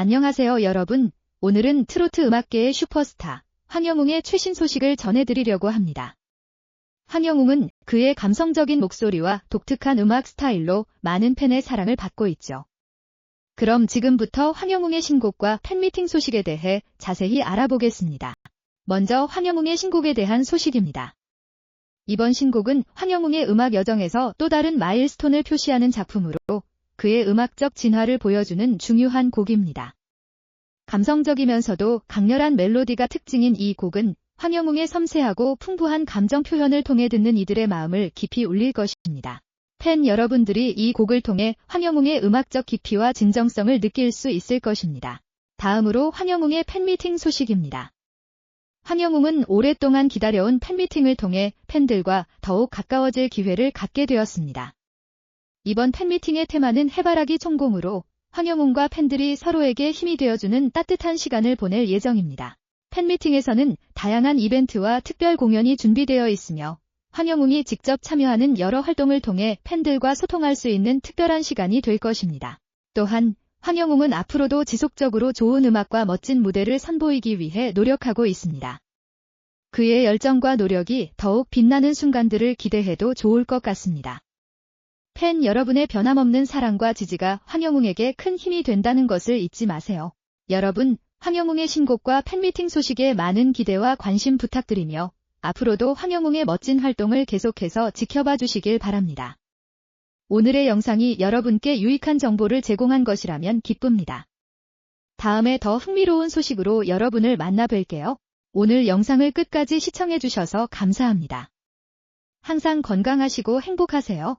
안녕하세요 여러분. 오늘은 트로트 음악계의 슈퍼스타 황영웅의 최신 소식을 전해드리려고 합니다. 황영웅은 그의 감성적인 목소리와 독특한 음악 스타일로 많은 팬의 사랑을 받고 있죠. 그럼 지금부터 황영웅의 신곡과 팬미팅 소식에 대해 자세히 알아보겠습니다. 먼저 황영웅의 신곡에 대한 소식입니다. 이번 신곡은 황영웅의 음악 여정에서 또 다른 마일스톤을 표시하는 작품으로 그의 음악적 진화를 보여주는 중요한 곡입니다. 감성적이면서도 강렬한 멜로디가 특징인 이 곡은 황영웅의 섬세하고 풍부한 감정 표현을 통해 듣는 이들의 마음을 깊이 울릴 것입니다. 팬 여러분들이 이 곡을 통해 황영웅의 음악적 깊이와 진정성을 느낄 수 있을 것입니다. 다음으로 황영웅의 팬미팅 소식입니다. 황영웅은 오랫동안 기다려온 팬미팅을 통해 팬들과 더욱 가까워질 기회를 갖게 되었습니다. 이번 팬미팅의 테마는 해바라기 총공으로 황영웅과 팬들이 서로에게 힘이 되어주는 따뜻한 시간을 보낼 예정입니다. 팬미팅에서는 다양한 이벤트와 특별 공연이 준비되어 있으며 황영웅이 직접 참여하는 여러 활동을 통해 팬들과 소통할 수 있는 특별한 시간이 될 것입니다. 또한 황영웅은 앞으로도 지속적으로 좋은 음악과 멋진 무대를 선보이기 위해 노력하고 있습니다. 그의 열정과 노력이 더욱 빛나는 순간들을 기대해도 좋을 것 같습니다. 팬 여러분의 변함없는 사랑과 지지가 황영웅에게 큰 힘이 된다는 것을 잊지 마세요. 여러분, 황영웅의 신곡과 팬미팅 소식에 많은 기대와 관심 부탁드리며 앞으로도 황영웅의 멋진 활동을 계속해서 지켜봐 주시길 바랍니다. 오늘의 영상이 여러분께 유익한 정보를 제공한 것이라면 기쁩니다. 다음에 더 흥미로운 소식으로 여러분을 만나 뵐게요. 오늘 영상을 끝까지 시청해 주셔서 감사합니다. 항상 건강하시고 행복하세요.